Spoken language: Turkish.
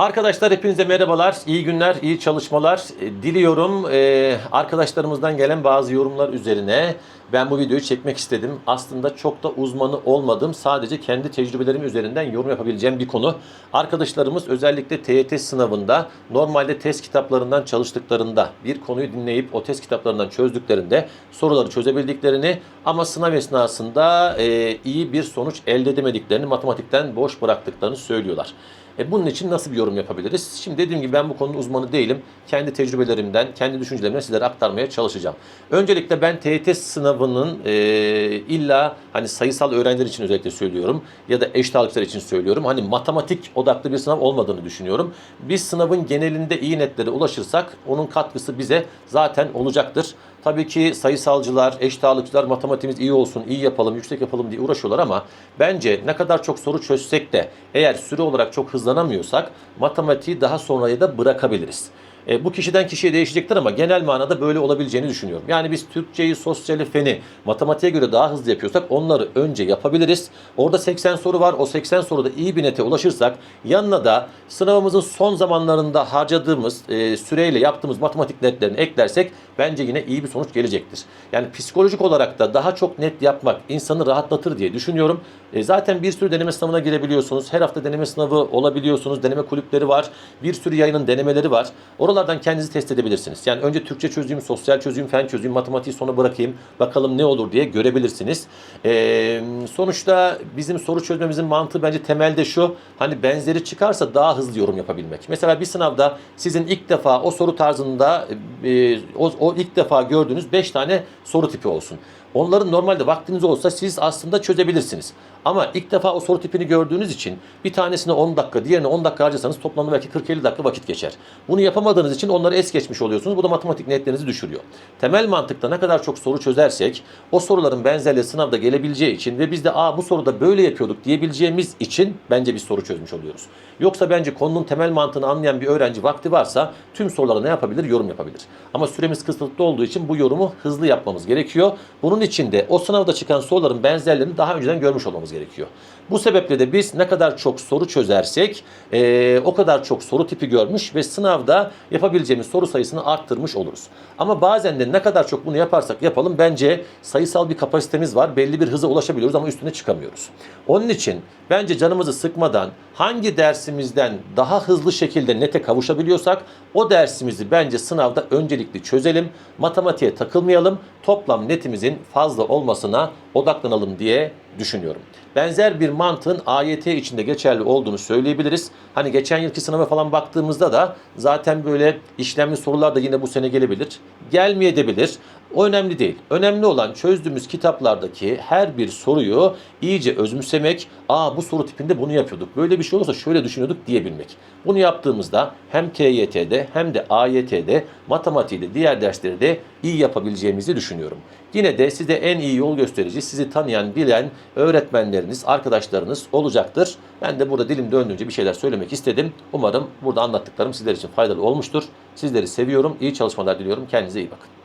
Arkadaşlar hepinize merhabalar, iyi günler, iyi çalışmalar e, diliyorum. Ee, arkadaşlarımızdan gelen bazı yorumlar üzerine ben bu videoyu çekmek istedim. Aslında çok da uzmanı olmadım. Sadece kendi tecrübelerim üzerinden yorum yapabileceğim bir konu. Arkadaşlarımız özellikle TYT sınavında normalde test kitaplarından çalıştıklarında bir konuyu dinleyip o test kitaplarından çözdüklerinde soruları çözebildiklerini ama sınav esnasında e, iyi bir sonuç elde edemediklerini matematikten boş bıraktıklarını söylüyorlar. E bunun için nasıl bir yorum yapabiliriz? Şimdi dediğim gibi ben bu konunun uzmanı değilim. Kendi tecrübelerimden, kendi düşüncelerimden sizlere aktarmaya çalışacağım. Öncelikle ben TYT sınavının e, illa hani sayısal öğrenciler için özellikle söylüyorum ya da eşit ağırlıkçılar için söylüyorum. Hani matematik odaklı bir sınav olmadığını düşünüyorum. Biz sınavın genelinde iyi netlere ulaşırsak onun katkısı bize zaten olacaktır. Tabii ki sayısalcılar, eşit ağırlıkçılar matematiğimiz iyi olsun, iyi yapalım, yüksek yapalım diye uğraşıyorlar ama bence ne kadar çok soru çözsek de eğer süre olarak çok hızlanamıyorsak matematiği daha sonraya da bırakabiliriz. E, bu kişiden kişiye değişecektir ama genel manada böyle olabileceğini düşünüyorum. Yani biz Türkçeyi, sosyali, feni matematiğe göre daha hızlı yapıyorsak onları önce yapabiliriz. Orada 80 soru var. O 80 soruda iyi bir nete ulaşırsak yanına da sınavımızın son zamanlarında harcadığımız e, süreyle yaptığımız matematik netlerini eklersek bence yine iyi bir sonuç gelecektir. Yani psikolojik olarak da daha çok net yapmak insanı rahatlatır diye düşünüyorum. E, zaten bir sürü deneme sınavına girebiliyorsunuz. Her hafta deneme sınavı olabiliyorsunuz. Deneme kulüpleri var. Bir sürü yayının denemeleri var. Oralardan kendinizi test edebilirsiniz. Yani önce Türkçe çözeyim, sosyal çözeyim, fen çözeyim, matematiği sona bırakayım. Bakalım ne olur diye görebilirsiniz. E, sonuçta bizim soru çözmemizin mantığı bence temelde şu. Hani benzeri çıkarsa daha hızlı yorum yapabilmek. Mesela bir sınavda sizin ilk defa o soru tarzında e, o, o ilk defa gördüğünüz 5 tane soru tipi olsun. Onların normalde vaktiniz olsa siz aslında çözebilirsiniz. Ama ilk defa o soru tipini gördüğünüz için bir tanesine 10 dakika, diğerine 10 dakika harcasanız toplamda belki 40-50 dakika vakit geçer. Bunu yapamadığınız için onları es geçmiş oluyorsunuz. Bu da matematik netlerinizi düşürüyor. Temel mantıkta ne kadar çok soru çözersek o soruların benzerliği sınavda gelebileceği için ve biz de Aa, bu soruda böyle yapıyorduk diyebileceğimiz için bence bir soru çözmüş oluyoruz. Yoksa bence konunun temel mantığını anlayan bir öğrenci vakti varsa tüm sorulara ne yapabilir? Yorum yapabilir. Ama süremiz kısıtlı olduğu için bu yorumu hızlı yapmamız gerekiyor. Bunun için de o sınavda çıkan soruların benzerlerini daha önceden görmüş olmamız gerekiyor. Bu sebeple de biz ne kadar çok soru çözersek eee, o kadar çok soru tipi görmüş ve sınavda yapabileceğimiz soru sayısını arttırmış oluruz. Ama bazen de ne kadar çok bunu yaparsak yapalım bence sayısal bir kapasitemiz var. Belli bir hıza ulaşabiliyoruz ama üstüne çıkamıyoruz. Onun için bence canımızı sıkmadan hangi dersimizden daha hızlı şekilde nete kavuşabiliyorsak o dersimizi bence sınavda öncelikli çözelim. Matematiğe takılmayalım. Toplam netimizin fazla olmasına odaklanalım diye düşünüyorum. Benzer bir mantığın AYT içinde geçerli olduğunu söyleyebiliriz. Hani geçen yılki sınava falan baktığımızda da zaten böyle işlemli sorular da yine bu sene gelebilir. Gelmeyebilir. O önemli değil. Önemli olan çözdüğümüz kitaplardaki her bir soruyu iyice özümsemek. Aa bu soru tipinde bunu yapıyorduk. Böyle bir şey olursa şöyle düşünüyorduk diyebilmek. Bunu yaptığımızda hem TYT'de hem de AYT'de matematiği diğer dersleri de iyi yapabileceğimizi düşünüyorum. Yine de size en iyi yol gösterici, sizi tanıyan, bilen öğretmenleriniz, arkadaşlarınız olacaktır. Ben de burada dilim döndüğünce bir şeyler söylemek istedim. Umarım burada anlattıklarım sizler için faydalı olmuştur. Sizleri seviyorum. İyi çalışmalar diliyorum. Kendinize iyi bakın.